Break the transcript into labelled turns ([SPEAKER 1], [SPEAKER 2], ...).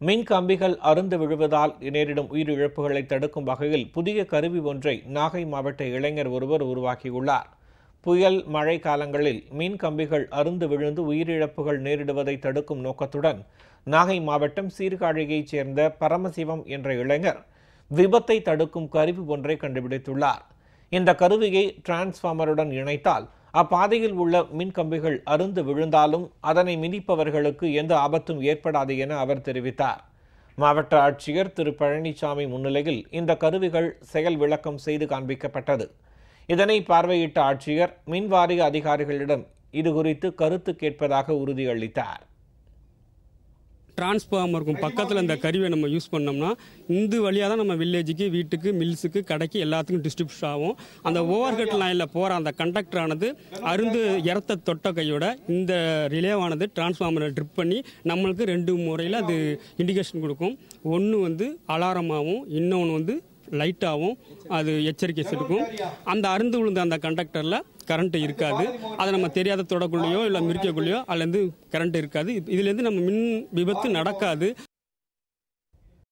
[SPEAKER 1] மின் கம்பிகள் அருந்து விழுவதால் நேரிடும் உயிரிழப்புகளை தடுக்கும் வகையில் புதிய கருவி ஒன்றை நாகை மாவட்ட இளைஞர் ஒருவர் உருவாக்கியுள்ளார். புயல் மழை காலங்களில் மின் கம்பிகள் அருந்து விழுந்து உயிரிழப்புகள் நேரிடுவதை தடுக்கும் நோக்கத்துடன் நாகை மாவட்டம் சீர்காழியைச் சேர்ந்த பரமசிவம் என்ற இளைஞர் விபத்தை தடுக்கும் கருவி ஒன்றை கண்டுபிடித்துள்ளார். இந்த கருவியை டிரான்ஸ்ஃபார்மருடன் இணைத்தால் அப்பாதையில் உள்ள மின் கம்பிகள் அருந்து விழுந்தாலும் அதனை மிதிப்பவர்களுக்கு எந்த ஆபத்தும் ஏற்படாது என அவர் தெரிவித்தார். மாவட்ட ஆட்சியர் திரு. பழனிசாமி முன்னிலையில் இந்த கருவிகள் செயல் விளக்கம் செய்து காண்பிக்கப்பட்டது. இதனை பார்வையிட்ட ஆட்சியர் மின்வாரிய அதிகாரிகளிடம் இதுகுறித்து கருத்து கேட்பதாக உறுதியளித்தார்.
[SPEAKER 2] டிரான்ஸ்ஃபார்மருக்கும் பக்கத்தில் இந்த கருவியை நம்ம யூஸ் பண்ணோம்னா இந்த வழியாக தான் நம்ம வில்லேஜுக்கு வீட்டுக்கு மில்ஸுக்கு கடைக்கு எல்லாத்துக்கும் டிஸ்ட்ரிபியூட் ஆகும். அந்த ஓவர் ஹெட் லைனில் போகிற அந்த கண்டக்டரானது அருந்து இறத்த தொட்ட கையோட இந்த ரிலேவானது டிரான்ஸ்ஃபார்மரை ட்ரிப் பண்ணி நம்மளுக்கு ரெண்டு முறையில் அது இண்டிகேஷன் கொடுக்கும். ஒன்று வந்து அலாரமாகவும் இன்னொன்று வந்து லைட்டாகவும் அது எச்சரிக்கை கொடுக்கும் அந்த அருந்து விழுந்த அந்த கண்டக்டரில் கரண்ட் இருக்காது. அதை நம்ம தெரியாத தொடக்குள்ளேயோ இல்லை மிரிக்கக்குள்ளேயோ அதுலேருந்து கரண்ட் இருக்காது. இதுலேருந்து நம்ம மின் விபத்து நடக்காது.